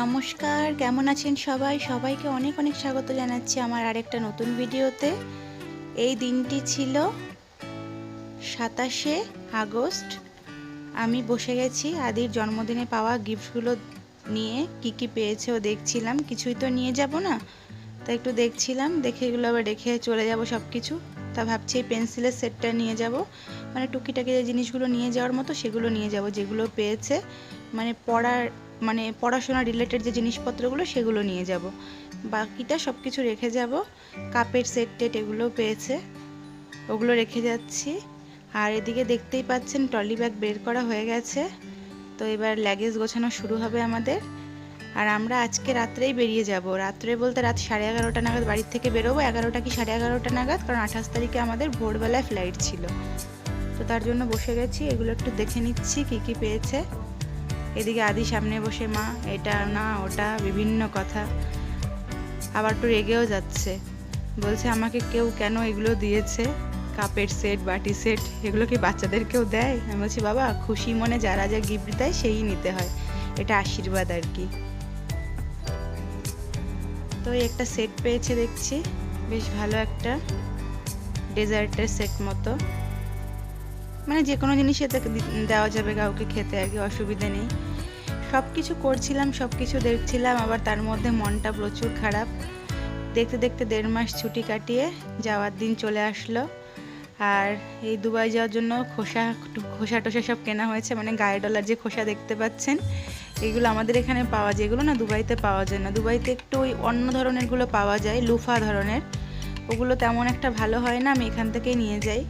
নমস্কার, কেমন আছেন সবাই? সবাইকে অনেক অনেক স্বাগত জানাচ্ছি আমার আরেকটা নতুন ভিডিওতে। এই দিনটি ছিল সাতাশে আগস্ট। আমি বসে গেছি আদির জন্মদিনে পাওয়া গিফটগুলো নিয়ে, কি কি পেয়েছে ও দেখছিলাম। কিছুই তো নিয়ে যাব না, তা একটু দেখছিলাম, দেখে এগুলো আবার রেখে চলে যাব সব কিছু তা ভাবছি এই পেন্সিলের সেটটা নিয়ে যাব। মানে টুকিটাকি যে জিনিসগুলো নিয়ে যাওয়ার মতো সেগুলো নিয়ে যাব, যেগুলো পেয়েছে। মানে পড়ার মানে পড়াশোনা রিলেটেড যে জিনিসপত্রগুলো সেগুলো নিয়ে যাব। বাকিটা সব কিছু রেখে যাব। কাপের সেট টেট এগুলো পেয়েছে। ওগুলো রেখে যাচ্ছি। আর এদিকে দেখতেই পাচ্ছেন ট্রলি ব্যাগ বের করা হয়ে গেছে। তো এবার লাগেজ গোছানো শুরু হবে আমাদের। আর আমরা আজকে রাত্রেই বেরিয়ে যাব। রাত্রে বলতে রাত সাড়ে এগারোটা নাগাদ বাড়ির থেকে বেরোবো। এগারোটা কি সাড়ে এগারোটা নাগাদ? কারণ আঠাশ তারিখে আমাদের ভোরবেলায় ফ্লাইট ছিল। তো তার জন্য বসে গেছি। এগুলো একটু দেখে নিচ্ছি কী কী পেয়েছে। এদিকে আদি সামনে বসে মা, এটা না ওটা, বিভিন্ন কথা। আবার একটু রেগেও যাচ্ছে। বলছে, আমাকে কেউ কেন এগুলো দিয়েছে? কাপের সেট, বাটি সেট, এগুলো কি বাচ্চাদেরকেও দেয়? আমি বলছি, বাবা, খুশি মনে যারা যা গিফট দেয়, সেই নিতে হয়। এটা আশীর্বাদ আর কি। তো একটা সেট পেয়েছে দেখছি। বেশ ভালো একটা ডেজার্টের সেট মতো। মানে যে কোনো জিনিস এতে দেওয়া যাবে, কাউকে খেতে আর কি, অসুবিধা নেই। সব কিছু করছিলাম সব কিছু দেখছিলাম, আবার তার মধ্যে মনটা প্রচুর খারাপ। দেখতে দেখতে দেড় মাস ছুটি কাটিয়ে যাওয়ার দিন চলে আসলো। আর এই দুবাই যাওয়ার জন্য খোসা খোসা টোসা সব কেনা হয়েছে মানে গায়ে ডলার যে খোসা দেখতে পাচ্ছেন, এগুলো আমাদের এখানে পাওয়া যায়। এগুলো না দুবাইতে পাওয়া যায় না। দুবাইতে একটু ওই অন্য ধরনেরগুলো পাওয়া যায়, লুফা ধরনের। ওগুলো তেমন একটা ভালো হয় না, আমি এখান থেকেই নিয়ে যাই।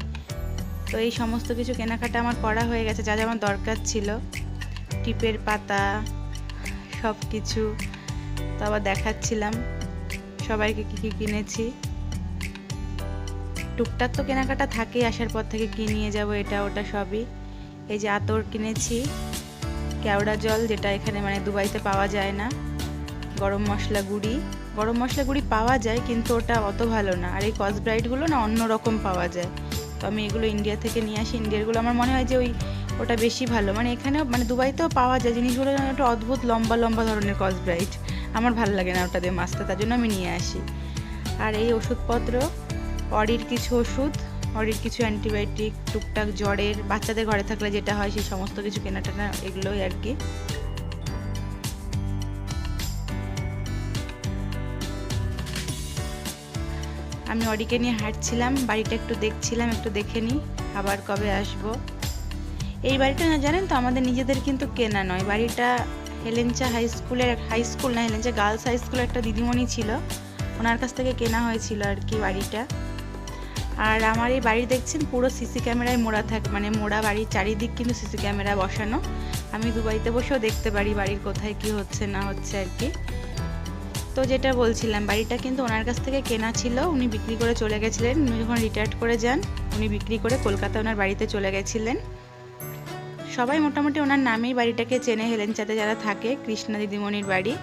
তো এই সমস্ত কিছু কেনাকাটা আমার করা হয়ে গেছে, যা যা আমার দরকার ছিল। টিপের পাতা সব কিছু তো আবার দেখাচ্ছিলাম। সবাইকে কী কী কিনেছি। টুকটাক তো কেনাকাটা থাকেই, আসার পর থেকে কি নিয়ে যাব এটা ওটা সবই। এই যে আতর কিনেছি, কেওড়া জল, যেটা এখানে মানে দুবাইতে পাওয়া যায় না। গরম মশলা গুঁড়ি। গরম মশলা গুঁড়ি পাওয়া যায়, কিন্তু ওটা অত ভালো না। আর এই কসব্রাইটগুলো না অন্য রকম পাওয়া যায়। তো আমি এগুলো ইন্ডিয়া থেকে নিয়ে আসি। ইন্ডিয়ারগুলো আমার মনে হয় যে ওই ওটা বেশি ভালো। মানে এখানেও মানে দুবাইতেও পাওয়া যায়। জিনিসগুলো একটা অদ্ভুত, লম্বা লম্বা ধরনের কসব্রাইট আমার ভালো লাগে না ওটা দিয়ে মাছটা তার জন্য আমি নিয়ে আসি। আর এই ওষুধপত্র অডির কিছু ওষুধ অডির কিছু অ্যান্টিবায়োটিক টুকটাক জ্বরের, বাচ্চাদের ঘরে থাকলে যেটা হয়, সেই সমস্ত কিছু কেনাটানা এগুলোই আর কি। আমি অডিকে নিয়ে হাঁটছিলাম, বাড়িটা একটু দেখছিলাম, একটু দেখে নিই, আবার কবে আসব। এই বাড়িটা না জানেন তো, আমাদের নিজেদের কিন্তু কেনা নয়। বাড়িটা হেলেঞ্চা হাই স্কুলের, হাই স্কুল না, হেলেঞ্চা গার্লস হাই স্কুলের একটা দিদিমণি ছিল। ওনার কাছ থেকে কেনা হয়েছিল আর কি বাড়িটা। আর আমার এই বাড়ি দেখছেন, পুরো সিসি ক্যামেরায় মোড়া থাকে মানে মোড়া বাড়ির চারিদিক কিন্তু সিসি ক্যামেরা বসানো। আমি দুবাইতে বসেও দেখতে পারি বাড়ির কোথায় কি হচ্ছে, না হচ্ছে আর কি। তো যেটা বলছিলাম, বাড়িটা কিন্তু ওনার কাছ থেকে কেনা ছিল, উনি বিক্রি করে চলে গেছিলেন। উনি যখন রিটায়ার্ড করে যান, উনি বিক্রি করে কলকাতা ওনার বাড়িতে চলে গেছিলেন। সবাই মোটামুটি ওনার নামেই বাড়িটাকে চেনে হেলেন হেলেনচাতে যারা থাকে, কৃষ্ণা দিদিমণির বাড়ি।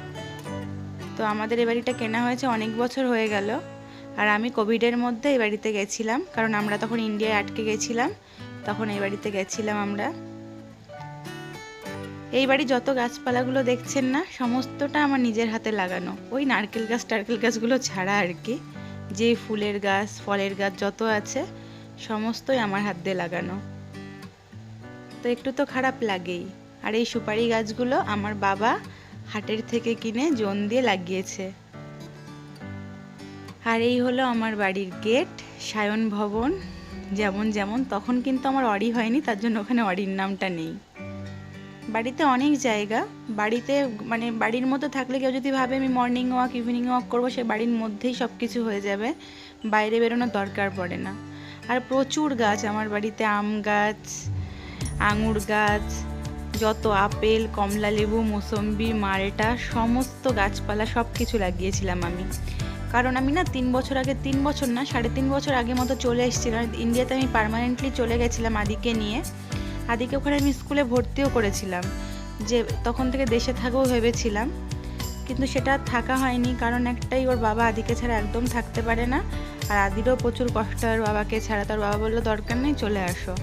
তো আমাদের এই বাড়িটা কেনা হয়েছে অনেক বছর হয়ে গেল। আর আমি কোভিডের মধ্যে এই বাড়িতে গেছিলাম, কারণ আমরা তখন ইন্ডিয়ায় আটকে গেছিলাম, তখন এই বাড়িতে গেছিলাম আমরা। এই বাড়ি যত গাছপালাগুলো দেখছেন না, সমস্তটা আমার নিজের হাতে লাগানো। ওই নারকেল গাছ, টারকেল গাছগুলো ছাড়া আর কি। যে ফুলের গাছ, ফলের গাছ যত আছে, সমস্তই আমার হাত দিয়ে লাগানো। তো একটু তো খারাপ লাগেই। আর এই সুপারি গাছগুলো আমার বাবা হাটের থেকে কিনে জোন দিয়ে লাগিয়েছে। আর এই হলো আমার বাড়ির গেট, সায়ন ভবন, যেমন যেমন। তখন কিন্তু আমার অরি হয়নি, তার জন্য ওখানে অরির নামটা নেই। বাড়িতে অনেক জায়গা, বাড়িতে মানে বাড়ির মতো থাকলে কেউ যদি ভাবে আমি মর্নিং ওয়াক ইভিনিং ওয়াক করব, সে বাড়ির মধ্যেই সব কিছু হয়ে যাবে। বাইরে বেরোনোর দরকার পড়ে না। আর প্রচুর গাছ, আমার বাড়িতে আম গাছ আঙুর গাছ, যত আপেল, কমলা লেবু, মোসম্বি, মালটা, সমস্ত গাছপালা সব কিছু লাগিয়েছিলাম আমি। কারণ আমি না তিন বছর আগে, তিন বছর না, সাড়ে তিন বছর আগে মতো চলে এসেছিলাম। ইন্ডিয়াতে আমি পারমানেন্টলি চলে গেছিলাম আদিকে নিয়ে। আদিকে ওখানে আমি স্কুলে ভর্তিও করেছিলাম। যে তখন থেকে দেশে থাকব ভেবেছিলাম। কিন্তু সেটা থাকা হয়নি, কারণ একটাই ওর বাবা আদিকে ছাড়া একদম থাকতে পারে না। আর আদিরও প্রচুর কষ্ট ওর বাবাকে ছাড়া তার বাবা বলল দরকার নেই, চলে আসো।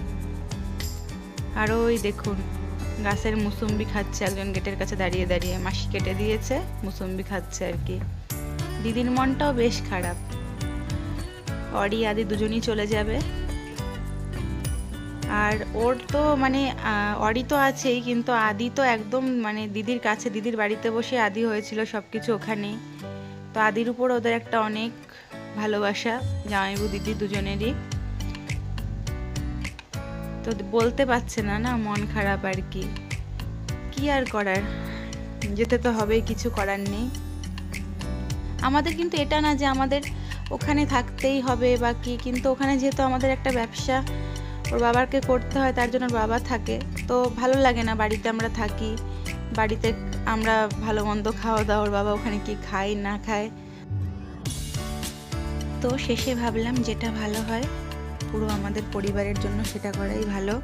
আর ওই দেখুন, গাছের মুসম্বি খাচ্ছে, একজন গেটের কাছে দাঁড়িয়ে দাঁড়িয়ে, মাসি কেটে দিয়েছে, মুসম্বি খাচ্ছে আর কি। দিদির মনটাও বেশ খারাপ। অরি, আদি দুজনই চলে যাবে। আর ওর তো মানে অরি তো আছেই, কিন্তু আদি তো একদম মানে দিদির কাছে, দিদির বাড়িতে বসে আদি হয়েছিল সব কিছু ওখানেই তো আদির উপর ওদের একটা অনেক ভালোবাসা, জামাইবু, দিদি দুজনেরই। তো বলতে পারছে না না, মন খারাপ আর কি। কি আর করার? যেতে তো হবেই, কিছু করার নেই। আমাদের কিন্তু এটা না যে আমাদের ওখানে থাকতেই হবে বা কি, কিন্তু ওখানে যেহেতু আমাদের একটা ব্যবসা, ওর বাবাকে করতে হয়, তার জন্য বাবা থাকে। তো ভালো লাগে না বাড়িতে আমরা থাকি, বাড়িতে আমরা ভালো মন্দ খাওয়া দাওয়া, ওর বাবা ওখানে কি খায়, না খায়। তো শেষে ভাবলাম যেটা ভালো হয় পুরো আমাদের পরিবারের জন্য সেটা করাই ভালো।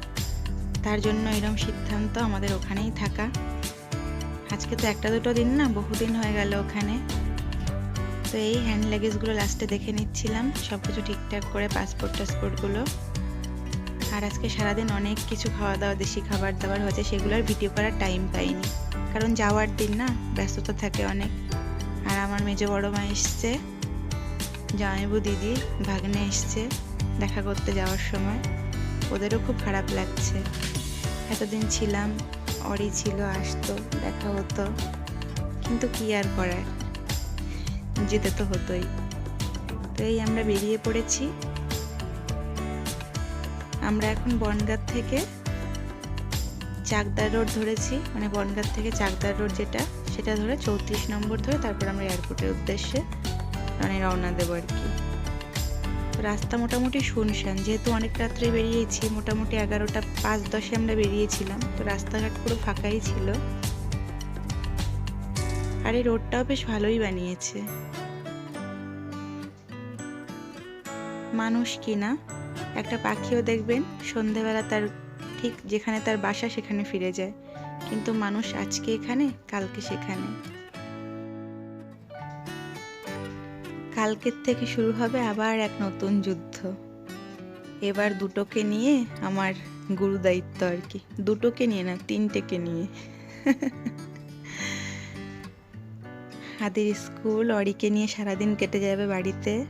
তার জন্য এরকম সিদ্ধান্ত আমাদের ওখানেই থাকা। আজকে তো একটা দুটো দিন না, বহুদিন হয়ে গেল ওখানে। তো এই হ্যান্ড লাগেজগুলো লাস্টে দেখে নিচ্ছিলাম। সব কিছু ঠিকঠাক করে পাসপোর্ট টাসপোর্টগুলো আর আজকে সারাদিন অনেক কিছু খাওয়া দাওয়া, দেশি খাবার দাবার হয়েছে সেগুলোর ভিডিও করার টাইম পাইনি। কারণ যাওয়ার দিন না, ব্যস্ততা থাকে অনেক। আর আমার মেজো বড় মা এসছে জামাইবু দিদি, ভাগ্নে এসছে। দেখা করতে যাওয়ার সময় ওদেরও খুব খারাপ লাগছে। এতদিন ছিলাম, অরি ছিল, আসতো, দেখা হতো। কিন্তু কি আর করার? যেতে তো হতোই। তো এই আমরা বেরিয়ে পড়েছি। আমরা এখন বনগাঁ থেকে চাকদার রোড ধরেছি। মানে বনগাঁ থেকে চাকদার রোড যেটা, সেটা ধরে চৌত্রিশ নম্বর ধরে তারপর আমরা এয়ারপোর্টের উদ্দেশ্যে মানে রওনা দেবো আর কি। রাস্তা মোটামুটি শুনশান। যেহেতু অনেক রাত্রে বেরিয়েছি, মোটামুটি এগারোটা পাঁচ দশে আমরা বেরিয়েছিলাম। তো রাস্তাঘাট পুরো ফাঁকাই ছিল। আর এই রোডটাও বেশ ভালোই বানিয়েছে। মানুষ কি না? একটা পাখিও দেখবেন, সন্ধেবেলা তার ঠিক যেখানে তার বাসা সেখানে ফিরে যায়। কিন্তু মানুষ আজকে এখানে, কালকে সেখানে। কালকের থেকে শুরু হবে আবার এক নতুন যুদ্ধ। এবার দুটোকে নিয়ে আমার গুরু দায়িত্ব আর কি। দুটোকে নিয়ে না, তিনটেকে নিয়ে। হাদির স্কুল অরিকে নিয়ে সারাদিন কেটে যাবে বাড়িতে।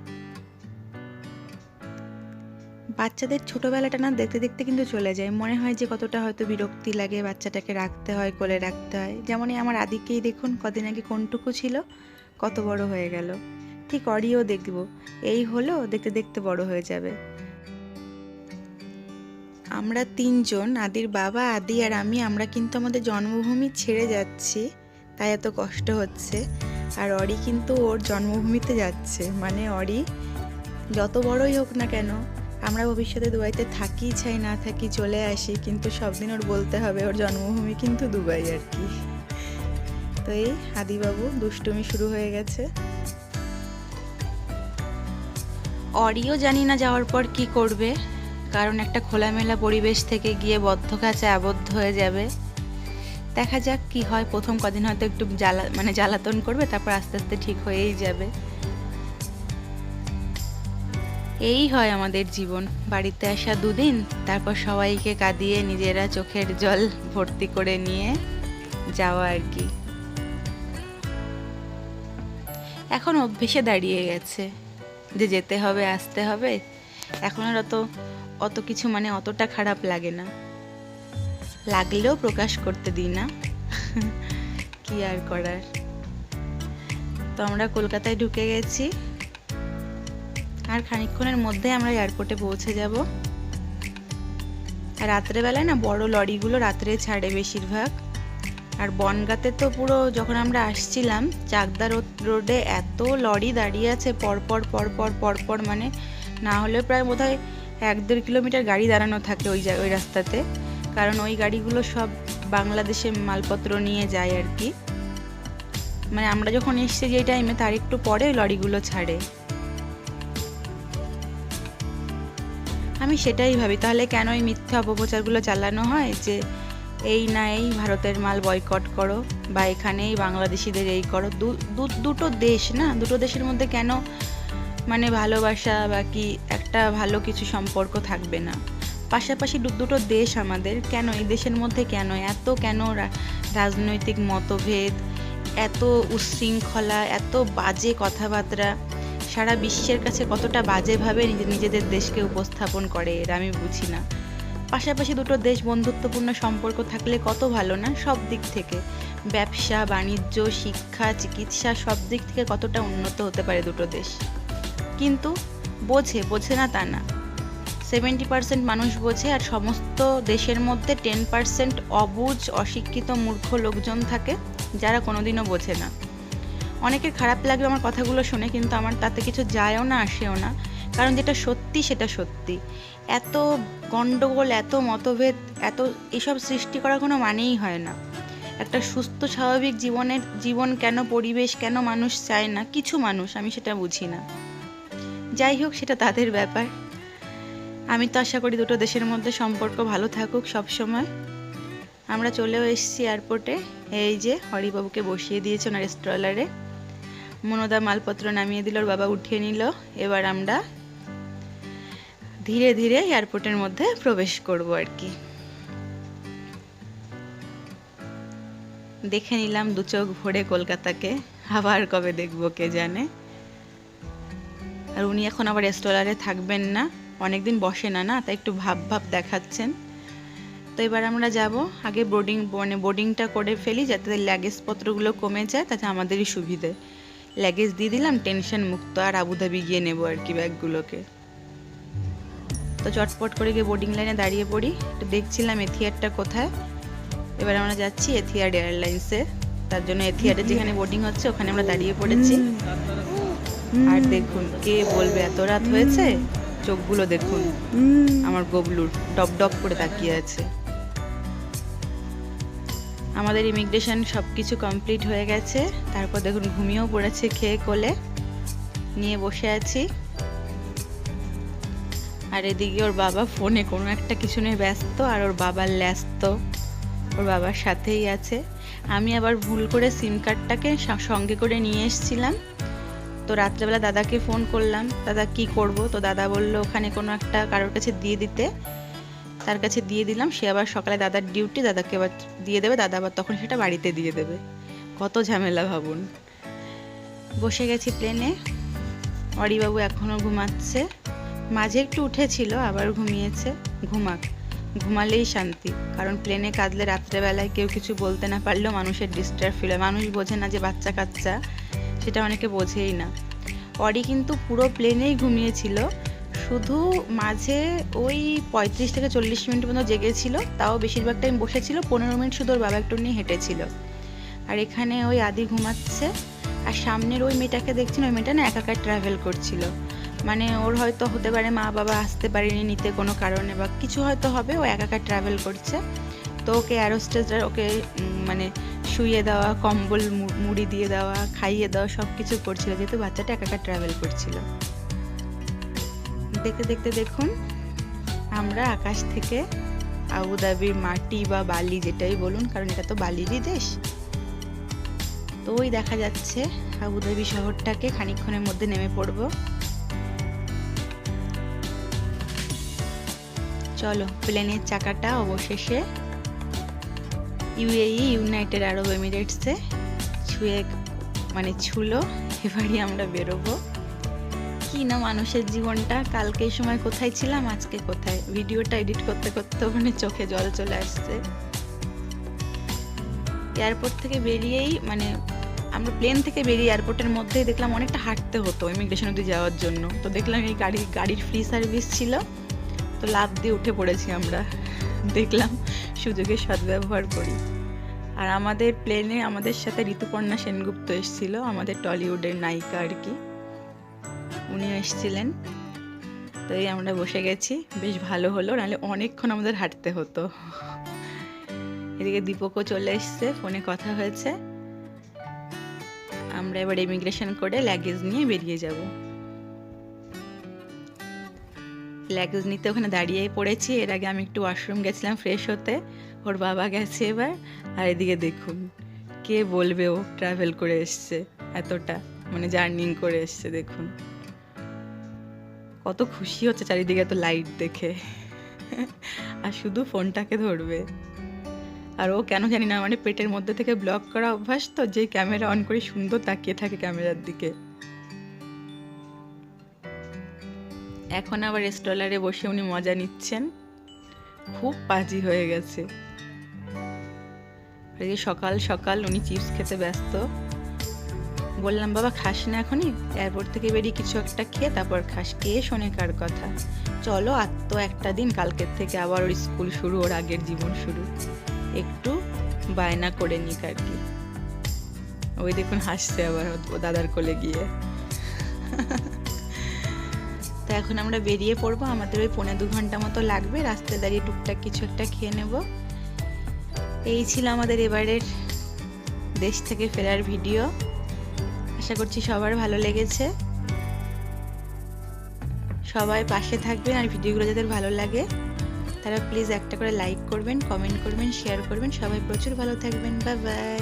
বাচ্চাদের ছোটবেলাটা না দেখতে দেখতে কিন্তু চলে যায়। মনে হয় যে কতটা হয়তো বিরক্তি লাগে বাচ্চাটাকে রাখতে হয়, কোলে রাখতে হয়। যেমনই আমার আদিকেই দেখুন, কদিন আগে কোনটুকু ছিল, কত বড় হয়ে গেল। ঠিক অরিও দেখব। এই হলো দেখতে দেখতে বড় হয়ে যাবে। আমরা তিনজন, আদির বাবা, আদি আর আমি, আমরা কিন্তু আমাদের জন্মভূমি ছেড়ে যাচ্ছি। তাই এত কষ্ট হচ্ছে। আর অরি কিন্তু ওর জন্মভূমিতে যাচ্ছে। মানে অরি, যত বড়ই হোক না কেন, আমরা ভবিষ্যতে দুবাইতে থাকি চাই, না থাকি চলে আসি, কিন্তু সব দিন ওর বলতে হবে, ওর জন্মভূমি কিন্তু দুবাই আর কি। তো এই আদিবাবু দুষ্টুমি শুরু হয়ে গেছে। অরিও জানি না যাওয়ার পর কি করবে, কারণ একটা খোলামেলা পরিবেশ থেকে গিয়ে বদ্ধ কাছে আবদ্ধ হয়ে যাবে। দেখা যাক কি হয়, প্রথম কদিন হয়তো একটু জ্বালা মানে জ্বালাতন করবে, তারপর আস্তে আস্তে ঠিক হয়েই যাবে। এই হয় আমাদের জীবন, বাড়িতে আসা দুদিন, তারপর সবাইকে কাঁদিয়ে নিজেরা চোখের জল ভর্তি করে নিয়ে যাওয়া আর কি। এখন অভ্যেসে দাঁড়িয়ে গেছে। যে যেতে হবে, আসতে হবে, এখন আর অত অত কিছু মানে অতটা খারাপ লাগে না। লাগলেও প্রকাশ করতে দিই না। কি আর করার? তো আমরা কলকাতায় ঢুকে গেছি। আর খানিকক্ষণের মধ্যে আমরা এয়ারপোর্টে পৌঁছে যাব। রাত্রেবেলায় না বড় লরিগুলো রাত্রে ছাড়ে বেশিরভাগ। আর বনগাতে তো পুরো যখন আমরা আসছিলাম, চাকদা রোড, রোডে এত লরি দাঁড়িয়ে আছে পরপর পরপর পরপর মানে না হলে প্রায় বোধহয় এক দেড় কিলোমিটার গাড়ি দাঁড়ানো থাকে ওই ওই রাস্তাতে। কারণ ওই গাড়িগুলো সব বাংলাদেশে মালপত্র নিয়ে যায় আর কি। মানে আমরা যখন এসছি যে টাইমে তার একটু পরে লরিগুলো ছাড়ে। আমি সেটাই ভাবি, তাহলে কেন এই মিথ্যা অপপ্রচারগুলো চালানো হয় যে এই না এই ভারতের মাল বয়কট করো বা এখানেই বাংলাদেশিদের এই করো। দুটো দেশ না? দুটো দেশের মধ্যে কেন মানে ভালোবাসা বা কি একটা ভালো কিছু সম্পর্ক থাকবে না? পাশাপাশি দুটো দেশ আমাদের, কেন এই দেশের মধ্যে কেন? এত কেন রাজনৈতিক মতভেদ, এত উচ্ছৃঙ্খলা এত বাজে কথাবার্তা, সারা বিশ্বের কাছে কতটা বাজেভাবে নিজে- নিজেদের দেশকে উপস্থাপন করে এরা আমি বুঝি না। পাশাপাশি দুটো দেশ বন্ধুত্বপূর্ণ সম্পর্ক থাকলে কত ভালো না? সব দিক থেকে। ব্যবসা, বাণিজ্য, শিক্ষা, চিকিৎসা, সব দিক থেকে কতটা উন্নত হতে পারে দুটো দেশ? কিন্তু বোঝে বোঝে না তা না। সেভেন্টি পার্সেন্ট মানুষ বোঝে আর সমস্ত দেশের মধ্যে টেন পার্সেন্ট অবুঝ অশিক্ষিত, মূর্খ লোকজন থাকে যারা কোনোদিনও বোঝে না। অনেকের খারাপ লাগবে আমার কথাগুলো শুনে, কিন্তু আমার তাতে কিছু যায়ও না, আসেও না। কারণ যেটা সত্যি সেটা সত্যি। এত গণ্ডগোল এত মতভেদ, এত এসব সৃষ্টি করার কোনো মানেই হয় না। একটা সুস্থ, স্বাভাবিক জীবনের, জীবন কেন পরিবেশ, কেন মানুষ চায় না? কিছু মানুষ, আমি সেটা বুঝি না। যাই হোক, সেটা তাদের ব্যাপার। আমি তো আশা করি দুটো দেশের মধ্যে সম্পর্ক ভালো থাকুক সব সময় আমরা চলেও এসেছি এয়ারপোর্টে এই যে, হরিবাবুকে বসিয়ে দিয়েছে ওনার স্ট্রলারে মনোদা মালপত্র নামিয়ে দিল, ওর বাবা উঠিয়ে নিল। এবার আমরা ধীরে ধীরে এয়ারপোর্টের মধ্যে প্রবেশ করব আর কি। দেখে নিলাম দু চোখ ভরে কলকাতাকে, আবার কবে দেখব কে জানে। আর উনি এখন আবার স্টলারে থাকবেন না, অনেকদিন বসে না না, তাই একটু ভাব ভাব দেখাচ্ছেন। তো এবার আমরা যাব, আগে বোর্ডিং মানে বোর্ডিংটা করে ফেলি যাতে লাগেজ পত্রগুলো কমে যায়, তাতে আমাদেরই সুবিধে। লাগেজ দিয়ে দিলাম টেনশন মুক্ত, আর আবুধাবি গিয়ে নেব আর কি ব্যাগগুলোকে তো চটপট করে গিয়ে বোর্ডিং লাইনে দাঁড়িয়ে পড়ি। একটু দেখছিলাম এথিয়ারটা কোথায়। এবার আমরা যাচ্ছি এথিয়ার এয়ারলাইন্সে তার জন্য এথিয়ার্ডে যেখানে বোর্ডিং হচ্ছে ওখানে আমরা দাঁড়িয়ে পড়েছি। আর দেখুন কে বলবে? এত রাত হয়েছে? চোখগুলো দেখুন। আমার গবলুর ডব ডব করে তাকিয়ে আছে। আমাদের ইমিগ্রেশন সব কিছু কমপ্লিট হয়ে গেছে। তারপর দেখুন ঘুমিয়েও পড়েছে খেয়ে কোলে। নিয়ে বসে আছি। আর এদিকে ওর বাবা ফোনে কোনো একটা কিছু নিয়ে ব্যস্ত আর ওর বাবার ব্যস্ত ওর বাবার সাথেই আছে। আমি আবার ভুল করে সিম কার্ডটাকে সঙ্গে করে নিয়ে এসেছিলাম। তো রাত্রেবেলা দাদাকে ফোন করলাম, দাদা, কি করব? তো দাদা বলল, ওখানে কোনো একটা কারোর কাছে দিয়ে দিতে। তার কাছে দিয়ে দিলাম, সে আবার সকালে দাদার ডিউটি দাদাকে আবার দিয়ে দেবে, দাদা আবার তখন সেটা বাড়িতে দিয়ে দেবে। কত ঝামেলা ভাবুন। বসে গেছি প্লেনে অরিবাবু এখনও ঘুমাচ্ছে। মাঝে একটু উঠেছিল, আবার ঘুমিয়েছে। ঘুমাক। ঘুমালেই শান্তি, কারণ প্লেনে কাঁদলে রাত্রেবেলায় কেউ কিছু বলতে না পারলেও মানুষের ডিস্টার্ব ফিল হয়। মানুষ বোঝে না যে বাচ্চা কাচ্চা, সেটা অনেকে বোঝেই না। অরি কিন্তু পুরো প্লেনেই ঘুমিয়েছিল। শুধু মাঝে ওই পঁয়ত্রিশ থেকে চল্লিশ মিনিট পর্যন্ত জেগেছিল, তাও বেশিরভাগ টাইম বসেছিল, পনেরো মিনিট শুধু ওর বাবা একটু নিয়ে হেঁটেছিল। আর এখানে ওই আদি ঘুমাচ্ছে, আর সামনের ওই মেয়েটাকে দেখছেন, ওই মেয়েটা না একাকার ট্রাভেল করছিল। মানে ওর হয়তো হতে পারে মা বাবা আসতে পারেনি নিতে কোনো কারণে বা কিছু হয়তো হবে, ও একা ট্রাভেল করছে। তো ওকে অ্যারোস্টেজরা ওকে মানে শুইয়ে দেওয়া, কম্বল মুড়ি দিয়ে দেওয়া, খাইয়ে দেওয়া সব কিছু করছিল, যেহেতু বাচ্চাটা একাকার ট্রাভেল করছিল। দেখতে দেখতে দেখুন, আমরা আকাশ থেকে আবুধাবির মাটি বা বালি যেটাই বলুন, কারণ এটা তো বালিরই দেশ। তো ওই দেখা যাচ্ছে, আবুধাবি শহরটাকে খানিকক্ষণের মধ্যে নেমে পড়ব। চলো প্লেনের চাকাটা অবশেষে ইউএই ইউনাইটেড আরব এমিরেটসে ছুঁয়ে মানে ছুলো, এবারই আমরা বেরোবো। কি না মানুষের জীবনটা, কালকে সময় কোথায় ছিলাম, আজকে কোথায়? ভিডিওটা এডিট করতে করতে মানে চোখে জল চলে আসছে। এয়ারপোর্ট থেকে বেরিয়েই মানে আমরা প্লেন থেকে বেরিয়ে এয়ারপোর্টের মধ্যেই দেখলাম অনেকটা হাঁটতে হতো ইমিগ্রেশন অব্দি যাওয়ার জন্য। তো দেখলাম এই গাড়ি, গাড়ির ফ্রি সার্ভিস ছিল। তো লাভ দিয়ে উঠে পড়েছি আমরা। দেখলাম সুযোগের সদ্ব্যবহার করি। আর আমাদের প্লেনে আমাদের সাথে ঋতুপর্ণা সেনগুপ্ত এসেছিল, আমাদের টলিউডের নায়িকা আর কি। উনি এসেছিলেন। তো এই আমরা বসে গেছি। বেশ ভালো হলো, নাহলে অনেকক্ষণ আমাদের হাঁটতে হতো। এদিকে দীপকও চলে এসছে, ফোনে কথা হয়েছে। আমরা এবার ইমিগ্রেশন করে লাগেজ নিয়ে বেরিয়ে যাব। লাগেজ নিতে ওখানে দাঁড়িয়েই পড়েছি। এর আগে আমি একটু ওয়াশরুম গেছিলাম ফ্রেশ হতে। ওর বাবা গেছে এবার। আর এদিকে দেখুন, কে বলবে ও ট্রাভেল করে এসছে এতটা মানে জার্নিং করে এসছে, দেখুন। কত খুশি হচ্ছে চারিদিকে এত লাইট দেখে। আর শুধু ফোনটাকে ধরবে। আর ও কেন জানি না মানে পেটের মধ্যে থেকে ব্লক করা অভ্যাস তো, যে ক্যামেরা অন করে সুন্দর তাকিয়ে থাকে ক্যামেরার দিকে। এখন আবার স্টলারে বসে উনি মজা নিচ্ছেন। খুব পাজি হয়ে গেছে। সকাল সকাল উনি চিপস খেতে ব্যস্ত। বললাম, বাবা, খাস না এখনই? এয়ারপোর্ট থেকে বেরিয়ে কিছু একটা খেয়ে তারপর খাস। কে শোনে কার কথা। চলো, আর তো একটা দিন, কালকের থেকে আবার ওর স্কুল শুরু, ওর আগের জীবন শুরু। একটু বায়না করে নিক আর কি। ওই দেখুন, হাসছে আবার ও দাদার কোলে গিয়ে। এখন আমরা বেরিয়ে পড়ব। আমাদের ওই পৌনে দু ঘণ্টা মতো লাগবে। রাস্তায় দাঁড়িয়ে টুকটাক কিছু একটা খেয়ে নেব। এই ছিল আমাদের এবারের দেশ থেকে ফেরার ভিডিও। আশা করছি সবার ভালো লেগেছে। সবাই পাশে থাকবেন আর ভিডিওগুলো যাদের ভালো লাগে, তারা প্লিজ একটা করে লাইক করবেন কমেন্ট করবেন শেয়ার করবেন। সবাই প্রচুর ভালো থাকবেন। Bye bye